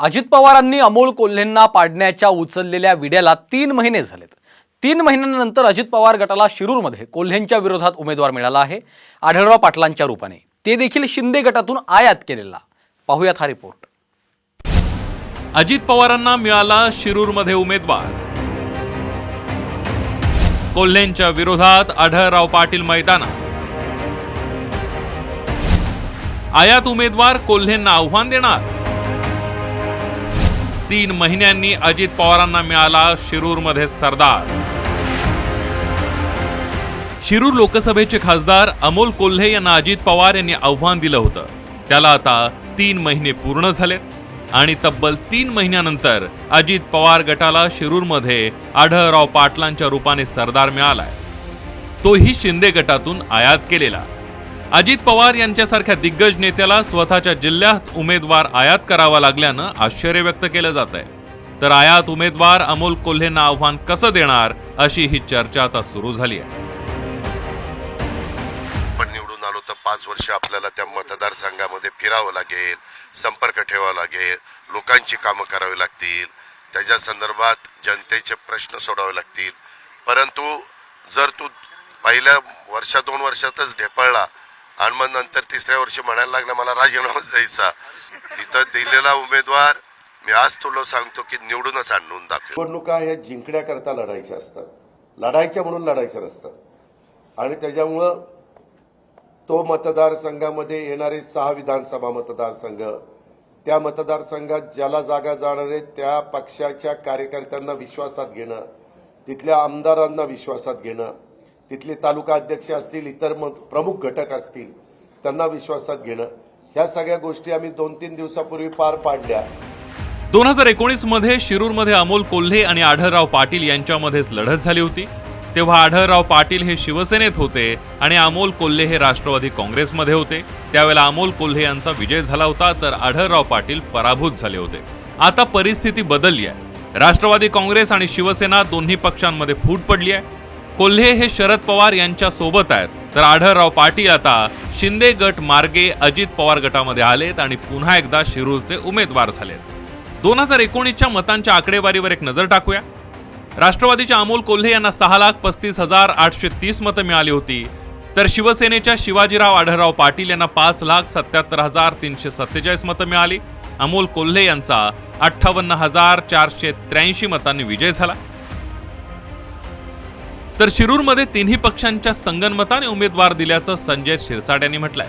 अजित पवारांनी अमोल कोल्हेंना पाडण्याच्या उचललेल्या विड्याला तीन महिने झालेत. तीन महिन्यानंतर अजित पवार गटाला शिरूरमध्ये कोल्हेंच्या विरोधात उमेदवार मिळाला आहे. आढळराव पाटलांच्या रूपाने. ते देखील शिंदे गटातून आयात केलेला. पाहूयात हा रिपोर्ट. अजित पवारांना मिळाला शिरूरमध्ये उमेदवार. कोल्हेंच्या विरोधात आढळराव पाटील मैदानात. आयात उमेदवार कोल्हेंना आव्हान देणार. तीन महिन्यांनी अजित पवारांना मिळाला शिरूरमध्ये सरदार. शिरूर लोकसभेचे खासदार अमोल कोल्हे यांना अजित पवार यांनी आव्हान दिलं होतं. त्याला आता तीन महिने पूर्ण झालेत आणि तब्बल तीन महिन्यानंतर अजित पवार गटाला शिरूरमध्ये आढळराव पाटलांच्या रूपाने सरदार मिळालाय. तोही शिंदे गटातून आयात केलेला. अजित पवार यांच्यासारख्या दिग्गज नेत्याला स्वतःच्या जिल्ह्यात उमेदवार आयात करावा लागल्यानं आश्चर्य व्यक्त केलं जात आहे. तर आयात उमेदवार अमोल कोल्हेंना आव्हान कसं देणार अशी ही चर्चा आता सुरू झाली आहे. आपण निवडून आलो तर पाच वर्ष आपल्याला त्या मतदारसंघामध्ये फिरावं लागेल संपर्क ठेवावा लागेल लोकांची कामं करावी लागतील. त्याच्या संदर्भात जनतेचे प्रश्न सोडावे लागतील. परंतु जर तू पहिल्या वर्षा दोन वर्षातच ढेपळला आणि मग नंतर तिसऱ्या वर्षी म्हणायला लागला मला राजीनामाच द्यायचा. तिथं दिलेला उमेदवार मी आज तुला सांगतो की निवडूनच आणून दाखव निवडणुका ह्या जिंकण्याकरता लढायच्या असतात. लढायच्या म्हणून लढायच्या नसतात. आणि त्याच्यामुळं तो मतदारसंघामध्ये येणारे सहा विधानसभा मतदारसंघ त्या मतदारसंघात ज्याला जागा जाणारे त्या पक्षाच्या कार्यकर्त्यांना विश्वासात घेणं तिथल्या आमदारांना विश्वासात घेणं तिथले तालुका अध्यक्ष असतील इतर मग प्रमुख घटक असतील त्यांना विश्वासात घेणं. ह्या सगळ्या गोष्टी आम्ही दोन तीन दिवसापूर्वी पार पाडल्या. दोन हजार एकोणीसमध्ये शिरूरमध्ये अमोल कोल्हे आणि आढळराव पाटील यांच्यामध्येच लढत झाली होती. तेव्हा आढळराव पाटील हे शिवसेनेत होते आणि अमोल कोल्हे हे राष्ट्रवादी काँग्रेसमध्ये होते. त्यावेळेला अमोल कोल्हे यांचा विजय झाला होता तर आढळराव पाटील पराभूत झाले होते. आता परिस्थिती बदलली आहे. राष्ट्रवादी काँग्रेस आणि शिवसेना दोन्ही पक्षांमध्ये फूट पडली आहे. कोल्हे हे शरद पवार यांच्या सोबत आहेत. तर आढळराव पाटील आता शिंदे गट मार्गे अजित पवार गटामध्ये आलेत आणि पुन्हा एकदा शिरूरचे उमेदवार झालेत. दोन हजार एकोणीसच्या मतांच्या आकडेवारीवर एक नजर टाकूया. राष्ट्रवादीच्या अमोल कोल्हे यांना सहा लाख पस्तीस हजार आठशे तीस मतं मिळाली होती. तर शिवसेनेच्या शिवाजीराव आढळराव पाटील यांना पाच लाख सत्याहत्तर हजार तीनशे सत्तेचाळीस मतं मिळाली. अमोल कोल्हे यांचा अठ्ठावन्न हजार चारशे त्र्याऐंशी मतांनी विजय झाला. तर शिरूरमध्ये तिन्ही पक्षांच्या संगनमताने उमेदवार दिल्याचं संजय शिरसाट यांनी म्हटलंय.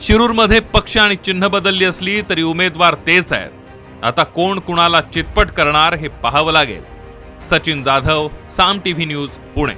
शिरूरमध्ये पक्ष आणि चिन्ह बदलली असली तरी उमेदवार तेच आहेत. आता कोण कुणाला चितपट करणार हे पाहावं लागेल. Sachin Jadhav Saam TV news Pune.